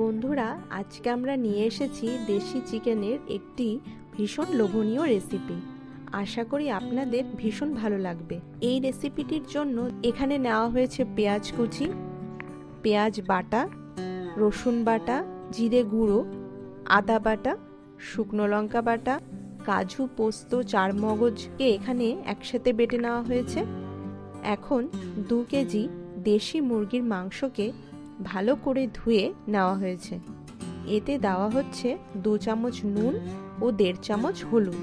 বন্ধুরা, আজকে আমরা নিয়ে এসেছি দেশি চিকেনের একটি ভীষণ লোভনীয় রেসিপি আশা করি আপনাদের ভীষণ ভালো লাগবে। এই রেসিপিটির জন্য এখানে নেওয়া হয়েছে পেঁয়াজ কুচি, পেঁয়াজ বাটা, রসুন বাটা, জিরে গুঁড়ো, আদা বাটা, শুকনো লঙ্কা বাটা, কাজু, পোস্ত, চারমগজকে এখানে একসাথে বেটে নেওয়া হয়েছে। এখন দু কেজি দেশি মুরগির মাংসকে ভালো করে ধুয়ে নেওয়া হয়েছে। এতে দেওয়া হচ্ছে দু চামচ নুন ও দেড় চামচ হলুদ।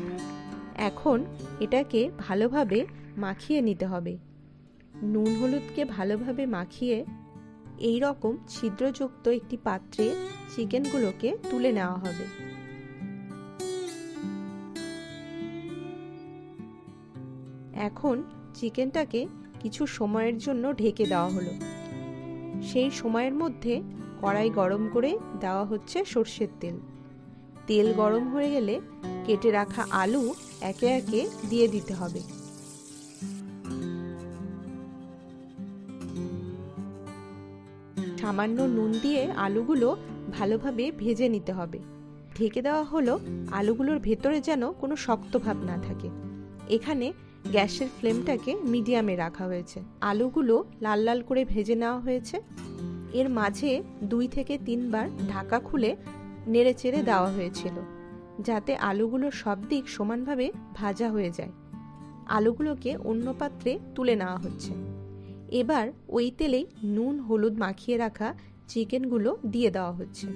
এখন এটাকে ভালোভাবে মাখিয়ে নিতে হবে। নুন হলুদকে ভালোভাবে মাখিয়ে এই রকম ছিদ্রযুক্ত একটি পাত্রে চিকেনগুলোকে তুলে নেওয়া হবে। এখন চিকেনটাকে কিছু সময়ের জন্য ঢেকে দেওয়া হলো। সেই সময়ের মধ্যে কড়াই গরম করে দেওয়া হচ্ছে সর্ষের তেল। তেল গরম হয়ে গেলে কেটে রাখা আলু একে একে দিয়ে দিতে হবে। সামান্য নুন দিয়ে আলুগুলো ভালোভাবে ভেজে নিতে হবে। ঢেকে দেওয়া হলো আলুগুলোর ভেতরে যেন কোনো শক্ত ভাব না থাকে। এখানে গ্যাসের ফ্লেমটাকে মিডিয়ামে রাখা হয়েছে। আলুগুলো লাল লাল করে ভেজে নেওয়া হয়েছে। এর মাঝে দুই থেকে তিনবার ঢাকা খুলে নেড়ে চেড়ে দেওয়া হয়েছিল, যাতে আলুগুলো সব দিক সমানভাবে ভাজা হয়ে যায়। আলুগুলোকে অন্য পাত্রে তুলে নেওয়া হচ্ছে। এবার ওই তেলেই নুন, হলুদ মাখিয়ে রাখা চিকেনগুলো দিয়ে দেওয়া হচ্ছে।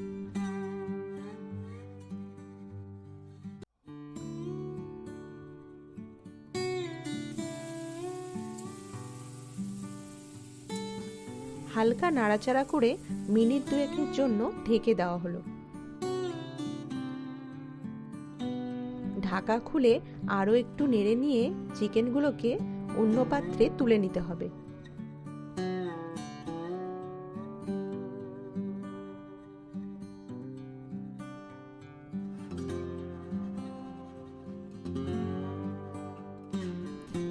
হালকা নাড়াচাড়া করে মিনিট দুয়েকের জন্য ঢেকে দেওয়া হলো। ঢাকা খুলে আরও একটু নেড়ে নিয়ে চিকেনগুলোকে অন্য পাত্রে তুলে নিতে হবে।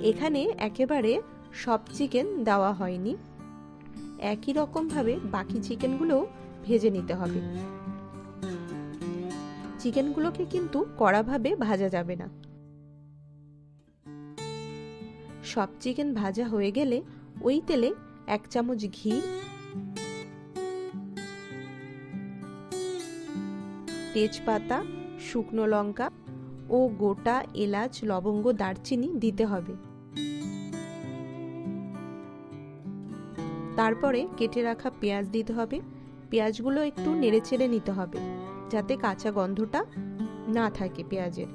এখানে একেবারে সব চিকেন দেওয়া হয়নি। একই রকমভাবে বাকি চিকেনগুলোও ভেজে নিতে হবে। চিকেনগুলোকে কিন্তু কড়াভাবে ভাজা যাবে না। সব চিকেন ভাজা হয়ে গেলে ওই তেলে এক চামচ ঘি, তেজপাতা, শুকনো লঙ্কা ও গোটা এলাচ, লবঙ্গ, দারচিনি দিতে হবে। তারপরে কেটে রাখা পেঁয়াজ দিতে হবে। পেঁয়াজগুলো একটু নেড়ে চেড়ে নিতে হবে, যাতে কাঁচা গন্ধটা না থাকে পেঁয়াজের।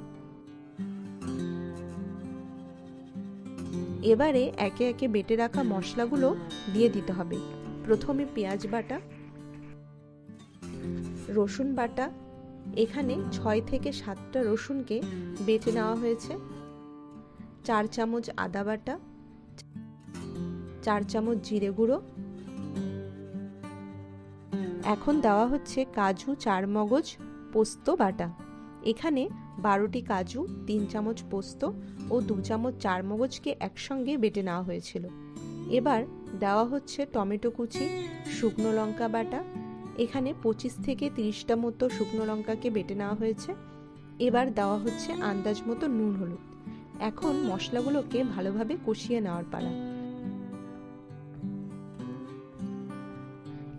এবারে একে একে বেটে রাখা মশলাগুলো দিয়ে দিতে হবে। প্রথমে পেঁয়াজ বাটা, রসুন বাটা, এখানে ছয় থেকে সাতটা রসুনকে বেটে নেওয়া হয়েছে। চার চামচ আদা বাটা, চার চামচ জিরে গুঁড়ো এখন দেওয়া হচ্ছে কাজু চার মগজ পোস্ত, বাটা। এখানে বারোটি কাজু, তিন চামচ পোস্ত ও দু চামচ চার মগজকে একসঙ্গে বেটে নেওয়া হয়েছিল। এবার দেওয়া হচ্ছে টমেটো কুচি, শুকনো লঙ্কা বাটা। এখানে পঁচিশ থেকে তিরিশটা মতো শুকনো লঙ্কাকে বেটে নেওয়া হয়েছে। এবার দেওয়া হচ্ছে আন্দাজ মতো নুন, হলুদ। এখন মশলাগুলোকে ভালোভাবে কষিয়ে নেওয়ার পালা।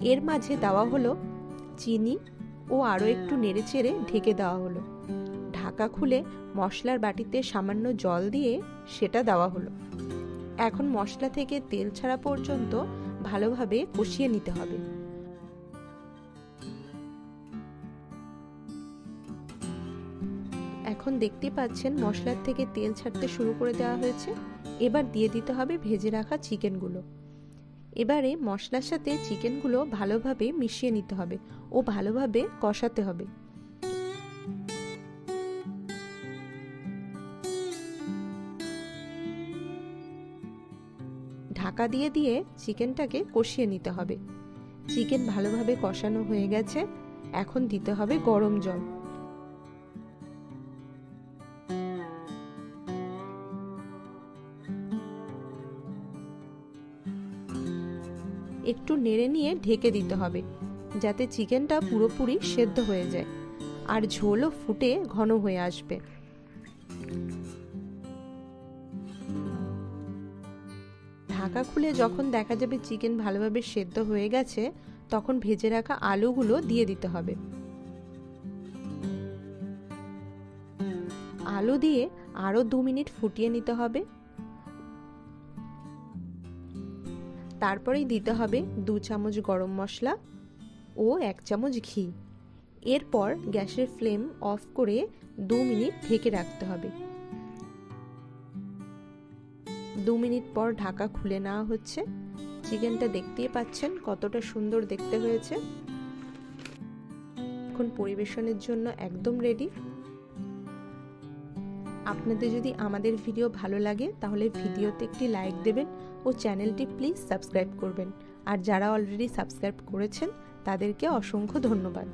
এর মাঝে দেওয়া হলো চিনি ও আরও একটু নেড়ে চেড়ে ঢেকে দেওয়া হলো। ঢাকা খুলে মশলার বাটিতে সামান্য জল দিয়ে সেটা দেওয়া হলো। এখন মশলা থেকে তেল ছাড়া পর্যন্ত ভালোভাবে কষিয়ে নিতে হবে। এখন দেখতে পাচ্ছেন মশলার থেকে তেল ছাড়তে শুরু করে দেওয়া হয়েছে। এবার দিয়ে দিতে হবে ভেজে রাখা চিকেনগুলো। এবারে মশলার সাথে চিকেনগুলো ভালোভাবে মিশিয়ে নিতে হবে ও ভালোভাবে কষাতে হবে। ঢাকা দিয়ে দিয়ে চিকেনটাকে কষিয়ে নিতে হবে। চিকেন ভালোভাবে কষানো হয়ে গেছে। এখন দিতে হবে গরম জল। একটু নেড়ে নিয়ে ঢেকে দিতে হবে, যাতে চিকেনটা পুরোপুরি সেদ্ধ হয়ে যায় আর ঝোলও ফুটে ঘন হয়ে আসবে। ঢাকা খুলে যখন দেখা যাবে চিকেন ভালোভাবে সেদ্ধ হয়ে গেছে, তখন ভেজে রাখা আলুগুলো দিয়ে দিতে হবে। আলু দিয়ে আরও দু মিনিট ফুটিয়ে নিতে হবে। তারপরেই দিতে হবে দু চামচ গরম মশলা ও এক চামচ ঘি। এরপর গ্যাসের ফ্লেম অফ করে দু মিনিট ঢেকে রাখতে হবে। দু মিনিট পর ঢাকা খুলে নেওয়া হচ্ছে। চিকেনটা দেখতেই পাচ্ছেন কতটা সুন্দর দেখতে হয়েছে। এখন পরিবেশনের জন্য একদম রেডি আপনাদের যদি আমাদের ভিডিও ভালো লাগে, তাহলে ভিডিওতে একটি লাইক দেবেন ও চ্যানেলটি প্লিজ সাবস্ক্রাইব করবেন। আর যারা অলরেডি সাবস্ক্রাইব করেছেন, তাদেরকে অসংখ্য ধন্যবাদ।